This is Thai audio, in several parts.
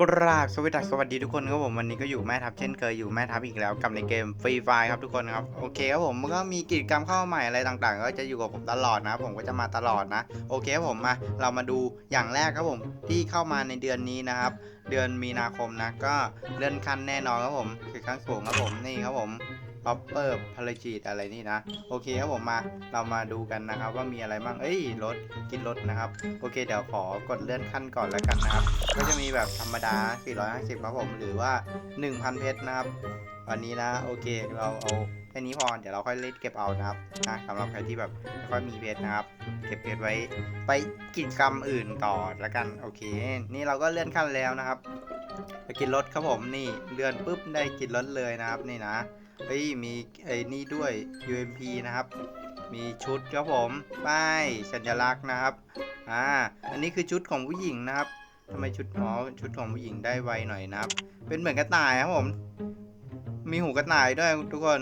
กราบสวัสดีสวัสดีทุกคนครับผมวันนี้ก็อยู่แม่ทัพเช่นเคยอยู่แม่ทัพอีกแล้วกับในเกมฟรีไฟครับทุกคนครับโอเคครับผมมันก็มีกิจกรรมเข้ามาใหม่อะไรต่างๆ ก็จะอยู่กับผมตลอดนะผมก็จะมาตลอดนะโอเคครับผมมาเรามาดูอย่างแรกครับผมที่เข้ามาในเดือนนี้นะครับ เดือนมีนาคมนะก็เลื่อนขั้นแน่นอนครับผมคือขั้นสูงครับผมนี่ครับผมป๊ อปเปอร์พาราจีตอะไรนี่นะ โอเคครับผมมาเรามาดูกันนะครับว่ามีอะไรบ้างเอ้ยรถกินรถนะครับ โอเคเดี๋ยวขอกดเลื่อนขั้นก่อนแล้วกันนะครับ ก็จะมีแบบธรรมดา 450 ครับผมหรือว่า 1,000 เพชรนะครับวันนี้นะโอเคเราเอาแค่นี้พอเดี๋ยวเราค่อยเล่นเก็บเอานะครับนะสำหรับใครที่แบบไม่ค่อยมีเพชรนะครับ เก็บเพชรไว้ไปกิจกรรมอื่นต่อแล้วกันโอเค นี่เราก็เลื่อนขั้นแล้วนะครับ ไปกินรถครับผมนี่เลื่อนปุ๊บได้กินรถเลยนะครับนี่นะเฮ้ยมีไอ้นี่ด้วย UMP นะครับ มีชุดครับผมป้ายสัญลักษณ์นะครับอ่าอันนี้คือชุดของผู้หญิงนะครับทำไมชุดอ๋อชุดของผู้หญิงได้ไวหน่อยนะครับ เป็นเหมือนกระต่ายครับผม มีหูกระต่ายด้วยทุกคน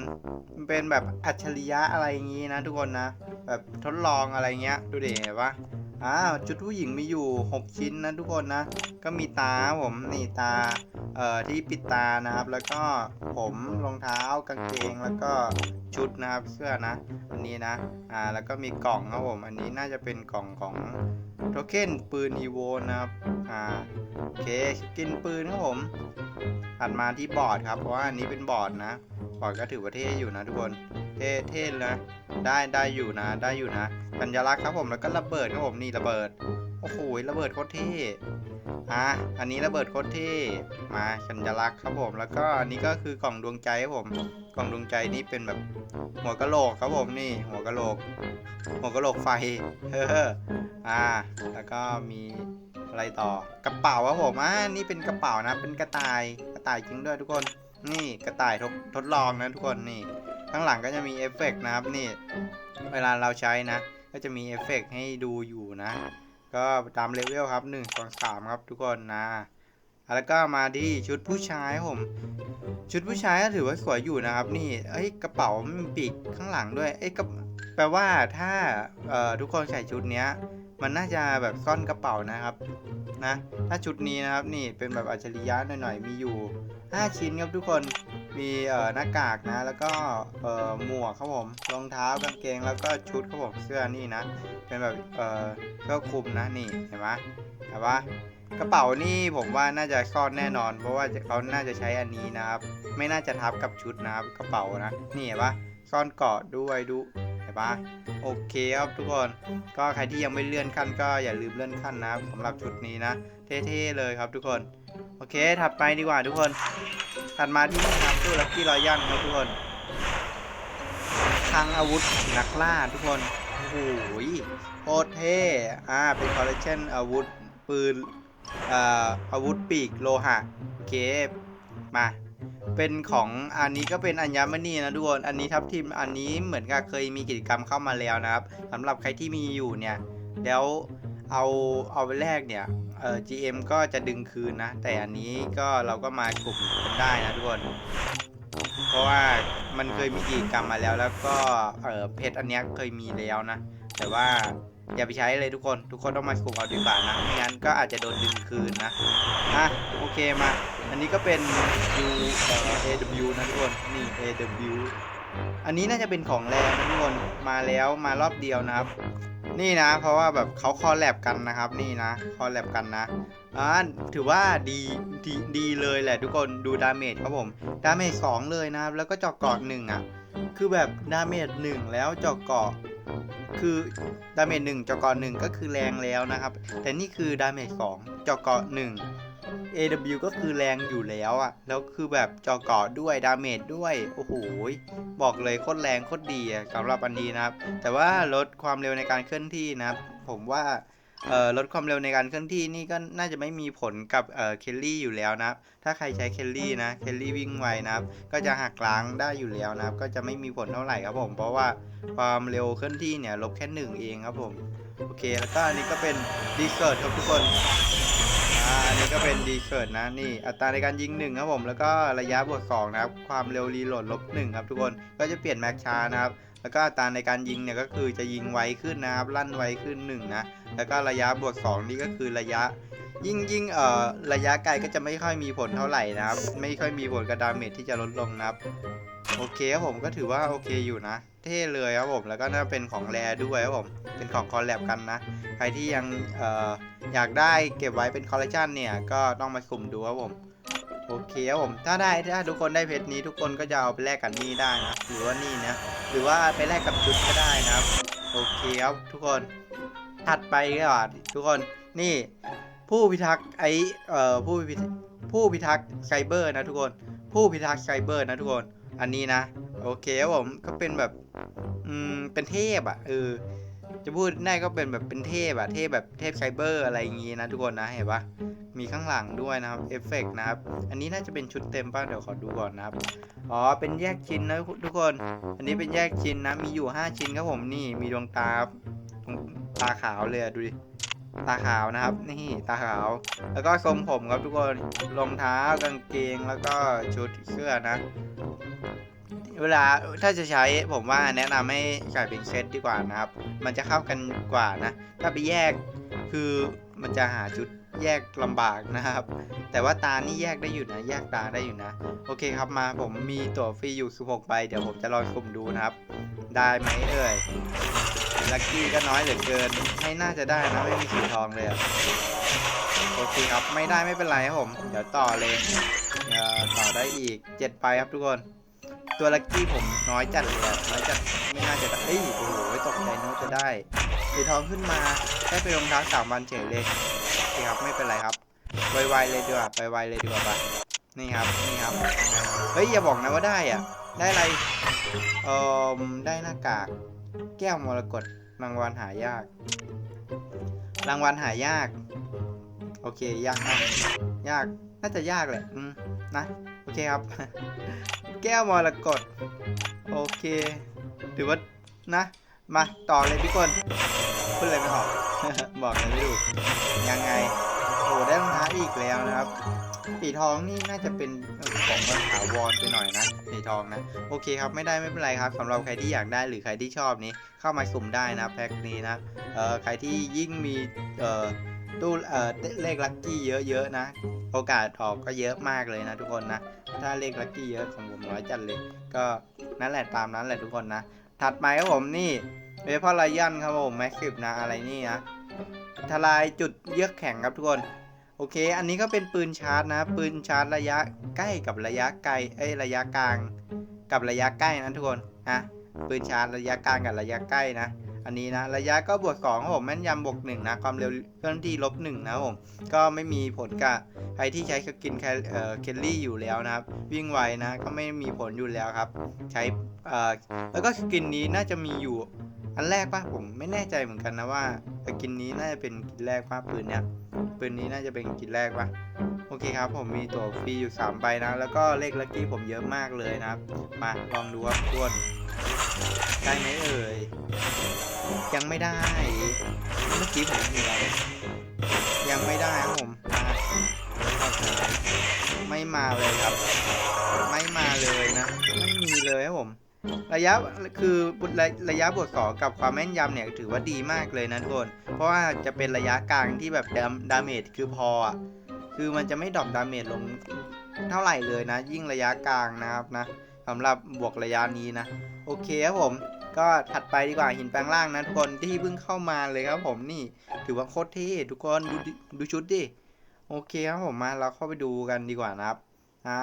มันเป็นแบบอัจฉริยะอะไรอย่างงี้นะทุกคนนะ แบบทดลองอะไรเงี้ย ดูดิเห็นปะ อ้าชุดผู้หญิงมีอยู่ 6 ชิ้นนะทุกคนนะ ก็มีตาผมนี่ตาเอ่อที่ปิดตานะครับ แล้วก็ผมรองเท้ากางเกงแล้วก็ชุดนะครับเสื้อนะ อันนี้นะอ่าแล้วก็มีกล่องครับผม อันนี้น่าจะเป็นกล่องของโทเค็นปืนอีโวนะครับอ่าโอเคกินปืนครับผมถัดมาที่บอร์ดครับเพราะว่าอันนี้เป็นบอร์ดนะ บอร์ดก็ถือว่าเท่อยู่นะทุกคน เท่เท่นะ ได้ได้อยู่นะ ได้อยู่นะสัญลักษณ์ครับผมแล้วก็ระเบิดครับผมนี่ระเบิด โอ้โหระเบิดโคตรเท่อะอันนี้ระเบิดโคตรเท่มาสัญลักษณ์ครับผม แล้วก็อันนี้ก็คือกล่องดวงใจครับผม กล่องดวงใจนี่เป็นแบบหัวกะโหลกครับผมนี่ หัวกะโหลก หัวกะโหลกไฟเฮ้ออ่า แล้วก็มีอะไรต่อกระเป๋าครับผมอ่านี่เป็นกระเป๋านะเป็นกระต่ายกระต่ายจริงด้วยทุกคน นี่กระต่ายทดทดลองนะทุกคนนี่ ข้างหลังก็จะมีเอฟเฟกต์นะครับนี่ เวลาเราใช้นะ ก็จะมีเอฟเฟกต์ให้ดูอยู่นะ ก็ตามเลเวลครับ1 2 3ครับทุกคนนะแล้วก็มาที่ชุดผู้ชายผม ชุดผู้ชายก็ถือว่าสวยอยู่นะครับ นี่เอ้ยกระเป๋ามันมีปีกข้างหลังด้วยเอ้ยกระแปลว่าถ้าทุกคนใส่ชุดเนี้ย มันน่าจะแบบซ่อนกระเป๋านะครับนะ ถ้าชุดนี้นะครับนี่เป็นแบบอัจฉริยะหน่อยๆ มีอยู่ 5 ชิ้นครับทุกคน มีเอ่อหน้ากากนะ แล้วก็เอ่อหมวกครับผม รองเท้ากางเกง แล้วก็ชุดครับผมเสื้อนี่นะ เป็นแบบเอ่อเสื้อคลุมนะนี่เห็นไหมเห็นปะกระเป๋านี่ผมว่าน่าจะซ่อนแน่นอน เพราะว่าเขาน่าจะใช้อันนี้นะครับ ไม่น่าจะทับกับชุดนะครับกระเป๋านะ นี่เห็นปะซ่อนเกาะด้วยดู ปะโอเคครับทุกคน ก็ใครที่ยังไม่เลื่อนขั้นก็อย่าลืมเลื่อนขั้นนะสำหรับชุดนี้นะ เท่ๆเลยครับทุกคน โอเคถัดไปดีกว่าทุกคน ถัดมาที่นี่ครับตู้ลักกี้รอยัลครับทุกคนทางอาวุธนักล่าทุกคนโอ้โหโคตรเท่อ่าเป็นคอลเลคชันอาวุธปืนอ่าอาวุธปีกโลหะโอเคมา เป็นของอันนี้ก็เป็นอัญมณีนะทุกคนอันนี้ทับทิมอันนี้เหมือนกับเคยมีกิจกรรมเข้ามาแล้วนะครับสำหรับใครที่มีอยู่เนี่ย แล้วเอาเอาไปแลกเนี่ยเอ่อ GM ก็จะดึงคืนนะ แต่อันนี้ก็เราก็มากลุ่มกันได้นะทุกคนเพราะว่ามันเคยมีกิจกรรมมาแล้ว แล้วก็เออเพชรอันนี้เคยมีแล้วนะ แต่ว่าอย่าไปใช้เลยทุกคน ทุกคนต้องมากลุ่มเอาดีกว่านะไม่งั้นก็อาจจะโดนดึงคืนนะอะโอเคมา นนี้ก็เป็น U เอ่อ AW นะทุกคน นี่ AW อันนี้น่าจะเป็นของแรงนะทุกคน มาแล้วมารอบเดียวนะครับ นี่นะ เพราะว่าแบบเขาคอลแลบกันนะครับ นี่นะ คอลแลบกันนะ อ่า ถือว่าดีดีดีเลยแหละทุกคน ดูดาเมจครับผม ดาเมจสองเลยนะครับ แล้วก็เจาะเกาะหนึ่งอะ คือแบบดาเมจหนึ่งแล้วเจาะเกาะคือดาเมจหนึ่งเจาะเกาะหนึ่งก็คือแรงแล้วนะครับ แต่นี่คือดาเมจสองเจาะเกาะหนึ่ง AW ก็คือแรงอยู่แล้วอะแล้วคือแบบจอเกาะด้วย ดาเมจด้วย โอ้โห บอกเลยโคตรแรงโคตรดีสำหรับอันนี้นะครับ แต่ว่าลดความเร็วในการเคลื่อนที่นะครับ ผมว่าลดความเร็วในการเคลื่อนที่นี่ก็น่าจะไม่มีผลกับเอ่อเคลลี่อยู่แล้วนะครับ ถ้าใครใช้เคลลี่นะ เคลลี่วิ่งไวนะครับ ก็จะหักล้างได้อยู่แล้วนะครับ ก็จะไม่มีผลเท่าไหร่ครับผม เพราะว่าความเร็วเคลื่อนที่เนี่ยลบแค่หนึ่งเองครับผม โอเค แล้วก็อันนี้ก็เป็นดีเซิร์ตครับทุกคน อ่าอันนี้ก็เป็นดีเกิดนะนี่ อัตราในการยิงหนึ่งครับผมแล้วก็ระยะบวกสองนะครับความเร็วรีโหลดลบหนึ่งครับทุกคนก็จะเปลี่ยนแม็กชานะครับแล้วก็อัตราในการยิงเนี่ยก็คือจะยิงไวขึ้นนะครับลั่นไวขึ้นหนึ่งนะแล้วก็ระยะบวกสองนี่ก็คือระยะยิ่งยิ่งเอ่อระยะไกลก็จะไม่ค่อยมีผลเท่าไหร่นะครับ ไม่ค่อยมีผลกับดาเมจที่จะลดลงนะครับ โอเคครับผมก็ถือว่าโอเคอยู่นะ เท่เลยครับผมแล้วก็น่าเป็นของแรด้วยครับผมเป็นของคอลแลบกันนะ ใครที่ยังอออยากได้เก็บไว้เป็นคอลเลคชันเนี่ยก็ต้องมาสุ่มดูครับผมโอเคครับผมถ้าได้ถ้าทุกคนได้เพชรนี้ทุกคนก็จะเอาไปแลกกับนี่ได้นะหรือว่านี่นะหรือว่าไปแลกกับชุดก็ได้นะครับโอเคครับทุกคนถัดไปก็อะทุกคนนี่ผู้พิทักษ์ไอเอ่อผู้พิผู้พิทักษ์ไซเบอร์นะทุกคน ผู้พิทักษ์ไซเบอร์นะทุกคน อันนี้นะ โอเคครับผมก็เป็นแบบ อืม เป็นเทพอะเออจะพูดได้ก็เป็นแบบเป็นเทพอะเทพแบบเทพไซเบอร์อะไรอย่างงี้นะทุกคนนะเห็นปะมีข้างหลังด้วยนะครับเอฟเฟกต์นะครับ อันนี้น่าจะเป็นชุดเต็มป่ะเดี๋ยวขอดูก่อนนะครับ อ๋อเป็นแยกชิ้นนะทุกคน อันนี้เป็นแยกชิ้นนะมีอยู่ 5 ชิ้นครับผมนี่มีดวงตาดวงตาขาวเลยอะดูดิ ตาขาวนะครับ นี่ตาขาว แล้วก็ทรงผมครับทุกคนรองเท้ากางเกงแล้วก็ชุดเสื้อนะ เวลาถ้าจะใช้ผมว่าแนะนำให้ใส่เป็นเซตดีกว่านะครับ มันจะเข้ากันกว่านะ ถ้าไปแยกคือมันจะหาชุด แยกลำบากนะครับ แต่ว่าตานี่แยกได้อยู่นะ แยกตาได้อยู่นะ โอเคครับมาผมมีตั๋วฟรีอยู่ 16 ใบ เดี๋ยวผมจะลองสุ่มดูนะครับ ได้ไหมเอ่ย ลัคกี้ก็น้อยเหลือเกิน ไม่น่าจะได้นะ ไม่มีสีทองเลยโอเคครับ ไม่ได้ไม่เป็นไรครับผม เดี๋ยวต่อเลยเต่อได้อีก7ใบครับทุกคน ตัวลัคกี้ผมน้อยจัดเลยน้อยจัด ไม่น่าจะได้เอ้ยโอ้โหตกใจนึกว่าจะได้สีทองขึ้นมาได้ไปรองเท้าสามวันเฉยเลย เคครับไม่เป็นไรครับไวๆเลยดีกว่าไปไวเลยดีกว่าปะนี่ครับนี่ครับเฮ้ยอย่าบอกนะว่าได้อะ ได้อะไรเอ่อได้หน้ากาก แก้วมรกตรางวัลหายาก รางวัลหายาก โอเคยากมากยากน่าจะยากแหละอืมนะโอเคครับ แก้วมรกตโอเคถือว่านะ มาต่อเลยพี่คนพูดอะไรไม่ออก บอกเลยไม่ถูกยังไงโอ้ได้รองเท้าอีกแล้วนะครับสีทองนี่น่าจะเป็นของมันถาวรไปหน่อยนะสีทองนะโอเคครับไม่ได้ไม่เป็นไรครับสำหรับใครที่อยากได้หรือใครที่ชอบนี้เข้ามาสุ่มได้นะแพ็คนี้นะเอ่อใครที่ยิ่งมีเอ่อตู้เอ่อเลขลัคกี้เยอะๆนะ โอกาสออกก็เยอะมากเลยนะทุกคนนะ ถ้าเลขลัคกี้เยอะของผมน้อยจัดเลย ก็นั่นแหละตามนั้นแหละทุกคนนะ ถัดไปครับผมนี่ เวพอลายันครับผมแม็กซิบนะอะไรนี่นะทลายจุดเยือกแข็งครับทุกคน โอเค อันนี้ก็เป็นปืนชาร์จนะ ปืนชาร์จระยะใกล้กับระยะไกลเอ้ยระยะกลาง กับระยะใกล้นะทุกคนนะปืนชาร์จระยะกลางกับระยะใกล้นะ อันนี้นะระยะก็บวกสองครับผมแม่นยำบวกหนึ่งนะ ความเร็วเคลื่อนที่ลบหนึ่งนะผมก็ไม่มีผลกับใครที่ใช้สกินแคลเอ่อเคลลี่อยู่แล้วนะครับ วิ่งไวนะก็ไม่มีผลอยู่แล้วครับ ใช้แล้วก็สกินนี้น่าจะมีอยู่ อันแรกปะผมไม่แน่ใจเหมือนกันนะว่ากินนี้น่าจะเป็นกินแรกปะปืนเนี้ยปืนนี้น่าจะเป็นกินแรกปะโอเคครับ ผมมีตัวฟรีอยู่3ใบนะ แล้วก็เลขลัคกี้ผมเยอะมากเลยนะครับ มาลองดูครับทุกคนได้ไหมเอ่ยยังไม่ได้ เมื่อกี้ผมมีอะไรยังไม่ได้ครับผมไม่มาเลยครับ ไม่มาเลยนะ ไม่มีเลยครับผม ระยะคือระระยะบวกสองกับความแม่นยำเนี่ยถือว่าดีมากเลยนะทุกคนเพราะว่าจะเป็นระยะกลางที่แบบดาดาเมจคือพออะคือมันจะไม่ดรอปดาเมจลงเท่าไหร่เลยนะ ยิ่งระยะกลางนะครับนะสำหรับบวกระยะนี้นะ โอเคครับผมก็ถัดไปดีกว่าหินแปลงร่างนะทุกคนที่เพิ่งเข้ามาเลยครับผมนี่ถือว่าโคตรเท่ทุกคนดูดูชุดดิโอเคครับผมมาเราเข้าไปดูกันดีกว่านะครับอ่า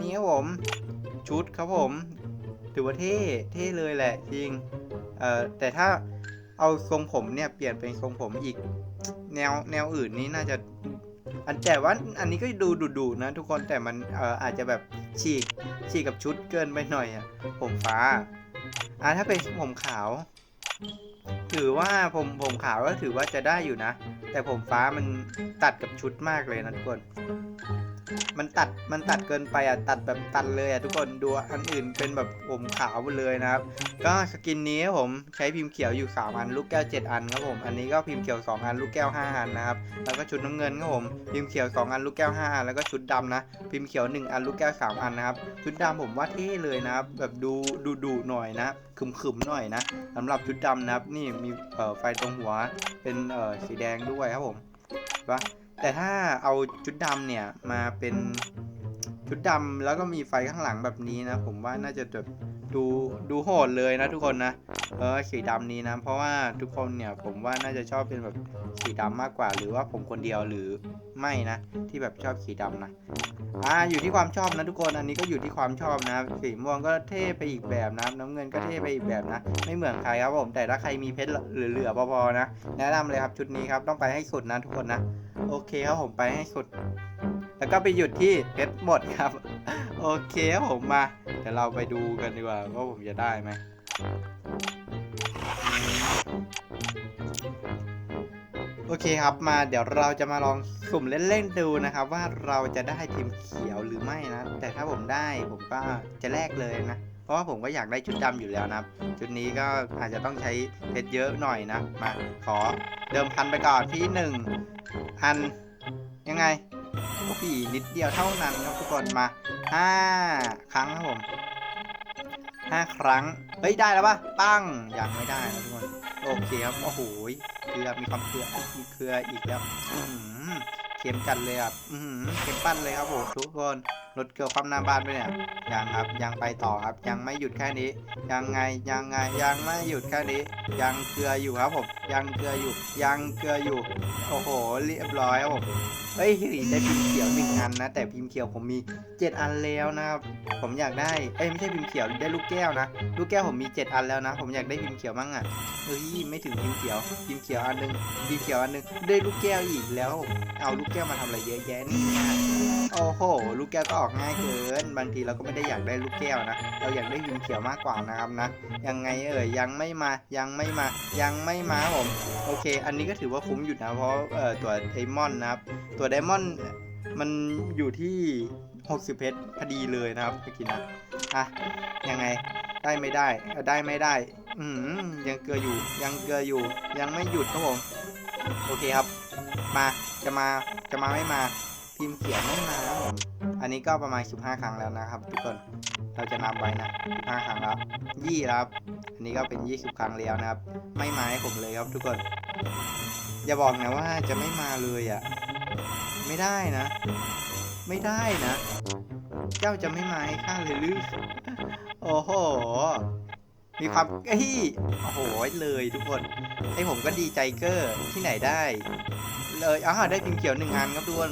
นี่ครับผมชุดครับผม ถือว่าเท่เท่เลยแหละจริงเอ่อแต่ถ้าเอาทรงผมเนี่ยเปลี่ยนเป็นทรงผมอีก แนวแนวอื่นนี่น่าจะ อันแต่ว่าอันนี้ก็ดูดุๆนะทุกคนแต่มันเอ่ออาจจะแบบฉีกฉีกกับชุดเกินไปหน่อยอะผมฟ้าอ่าถ้าเป็นผมขาว ถือว่าผมผมขาวก็ถือว่าจะได้อยู่นะ แต่ผมฟ้ามันตัดกับชุดมากเลยนะทุกคน มันตัดมันตัดเกินไปอะตัดแบบตัดเลยอะทุกคนดูอันอื่นเป็นแบบผมขาวหมดเลยนะครับ ก็สกินนี้ครับผมใช้พิมพ์เขียวอยู่3อันลูกแก้ว 7 อันครับผม อันนี้ก็พิมพ์เขียว 2 อันลูกแก้ว 5 อันนะครับแล้วก็ชุดน้ำเงินครับผมพิมพ์เขียว 2 อันลูกแก้ว 5 อันแล้วก็ชุดดำนะพิมพ์เขียว 1 อันลูกแก้ว 3 อันนะครับชุดดำผมว่าเท่เลยนะครับแบบดูดูดุหน่อยนะขึมขมๆหน่อยนะสำหรับชุดดำนะครับนี่มีไฟตรงหัวเป็นสีแดงด้วยครับผมเห็นปะ แต่ถ้าเอาชุดดำเนี่ยมาเป็นชุดดำแล้วก็มีไฟข้างหลังแบบนี้นะ ผมว่าน่าจะแบบ ดูดูโหดเลยนะทุกคนนะ เออสีดำนี้นะ เพราะว่าทุกคนเนี่ยผมว่าน่าจะชอบเป็นแบบสีดำมากกว่า หรือว่าผมคนเดียวหรือไม่นะ ที่แบบชอบสีดำนะอ่าอยู่ที่ความชอบนะทุกคนอันนี้ก็อยู่ที่ความชอบนะ สีม่วงก็เท่ไปอีกแบบนะ น้ำเงินก็เท่ไปอีกแบบนะ ไม่เหมือนใครครับผมแต่ถ้าใครมีเพชรเหลือๆพอๆนะ แนะนำเลยครับชุดนี้ครับต้องไปให้สุดนะทุกคนนะ โอเคครับผมไปให้สุด แล้วก็ไปหยุดที่เพชรหมดครับ โอเคผมมา เดี๋ยวเราไปดูกันดีกว่าว่าผมจะได้ไหมโอเคครับมาเดี๋ยวเราจะมาลองสุ่มเล่นๆดูนะครับ ว่าเราจะได้ทีมเขียวหรือไม่นะ แต่ถ้าผมได้ผมก็จะแลกเลยนะ เพราะว่าผมก็อยากได้ชุดดำอยู่แล้วนะชุดนี้ก็อาจจะต้องใช้เพชรเยอะหน่อยนะมาขอเดิมพันไปก่อนที่หนึ่งพันยังไง พี่นิดเดียวเท่านั้นครับทุกคนมาห้าครั้งครับผมห้าครั้ง เฮ้ย ได้แล้วปะปั้ง ยังไม่ได้นะทุกคน โอเคครับ โอ้โหเกลือมีความเกลือมีเกลืออีกแล้วอื้อหือเค็มจัดเลยครับอือหือเค็มปั้นเลยครับผมทุกคน รถเกลือความหน้าบ้านไปเนี่ยยังครับยังไปต่อครับ ยังไม่หยุดแค่นี้ ยังไงยังไงยังไม่หยุดแค่นี้ ยังเกลืออยู่ครับผมยังเกลืออยู่ ยังเกลืออยู่โอ้โหเรียบร้อยครับผมเฮ้ยได้พิมพ์เขียวหนึ่งอันนะ แต่พิมพ์เขียวผมมีเจ็ดอันแล้วนะครับผมอยากได้เอ้ยไม่ใช่พิมพ์เขียวได้ลูกแก้วนะลูกแก้วผมมีเจ็ดอันแล้วนะ ผมอยากได้พิมพ์เขียวมั่งอะเฮ้ยไม่ถึงพิมพ์เขียวพิมพ์เขียวอันหนึงพิมพ์เขียวอันหนึงได้ลูกแก้วอีกแล้ว เอาลูกแก้วมาทำอะไรเยอะแยะนี่ โอ้โห ลูกแก้วก็ออกง่ายเกิน บางทีเราก็ไม่ได้อยากได้ลูกแก้วนะ เราอยากได้พิมพ์เขียวมากกว่านะครับนะ ยังไงเอ่ยยังไม่มา ยังไม่มา ยังไม่มาผม โอเค อันนี้ก็ถือว่าคุ้มอยู่นะ เพราะเอ่อตัวไดมอนด์นะครับ ตัวไดมอนด์มันอยู่ที่ 60 เพชรพอดีเลยนะครับเมื่อกี้นะ อะ ยังไง ได้ไม่ได้ ได้ไม่ได้ อืมยังเกลืออยู่ ยังเกลืออยู่ ยังไม่หยุดครับผม โอเคครับ มา จะมา จะมาไม่มา พิมเขียวไม่มาครับผมอันนี้ก็ประมาณ 15 ครั้งแล้วนะครับ ทุกคนเราจะนับไว้นะ15ครั้งแล้วยี่ครับ อันนี้ก็เป็น 20 ครั้งแล้วนะครับ ไม่มาให้ผมเลยครับทุกคน อย่าบอกนะว่าจะไม่มาเลยอะไม่ได้นะ ไม่ได้นะ เจ้าจะไม่มาให้ข้าเลยหรือโอ้โหมีความเอ้ยโอ้โหเลยทุกคน ไอ้ผมก็ดีใจเกอร์ที่ไหนได้ เลยอ่าได้พิมพ์เขียวหนึ่งอันครับทุกคน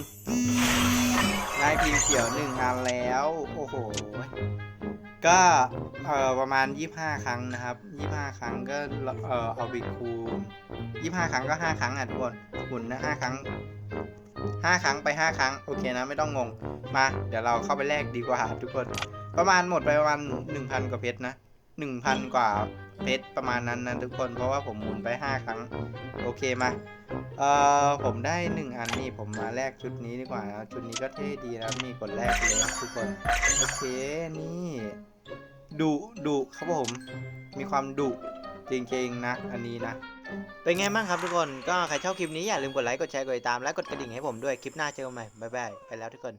ได้พิมพ์เขียวหนึ่งอันแล้ว โอ้โห ก็เอ่อประมาณ 25 ครั้งนะครับ 25 ครั้งก็เอ่อเอาไปคูณ25 ครั้งก็ 5 ครั้งอะทุกคนคูณนะ5ครั้ง 5 ครั้งไป 5 ครั้ง โอเคนะไม่ต้องงง มา เดี๋ยวเราเข้าไปแลกดีกว่าทุกคน ประมาณหมดไปประมาณ 1,000 กว่าเพชรนะ 1,000 กว่า เพชรประมาณนั้นนะทุกคนเพราะว่าผมหมุนไป 5 ครั้ง โอเคมาเอ่อผมได้หนึ่งอันนี่ผมมาแลกชุดนี้ดีกว่านะชุดนี้ก็เท่ดีนะนี่กดแลกเลยนะทุกคนโอเคนี่ดุดุครับผมมีความดุจริงๆนะ อันนี้นะ เป็นไงบ้างครับทุกคนก็ใครชอบคลิปนี้อย่าลืมกดไลค์กดแชร์กดติดตามและกดกระดิ่งให้ผมด้วยคลิปหน้าเจอกันใหม่บ๊ายบายไปแล้วทุกคน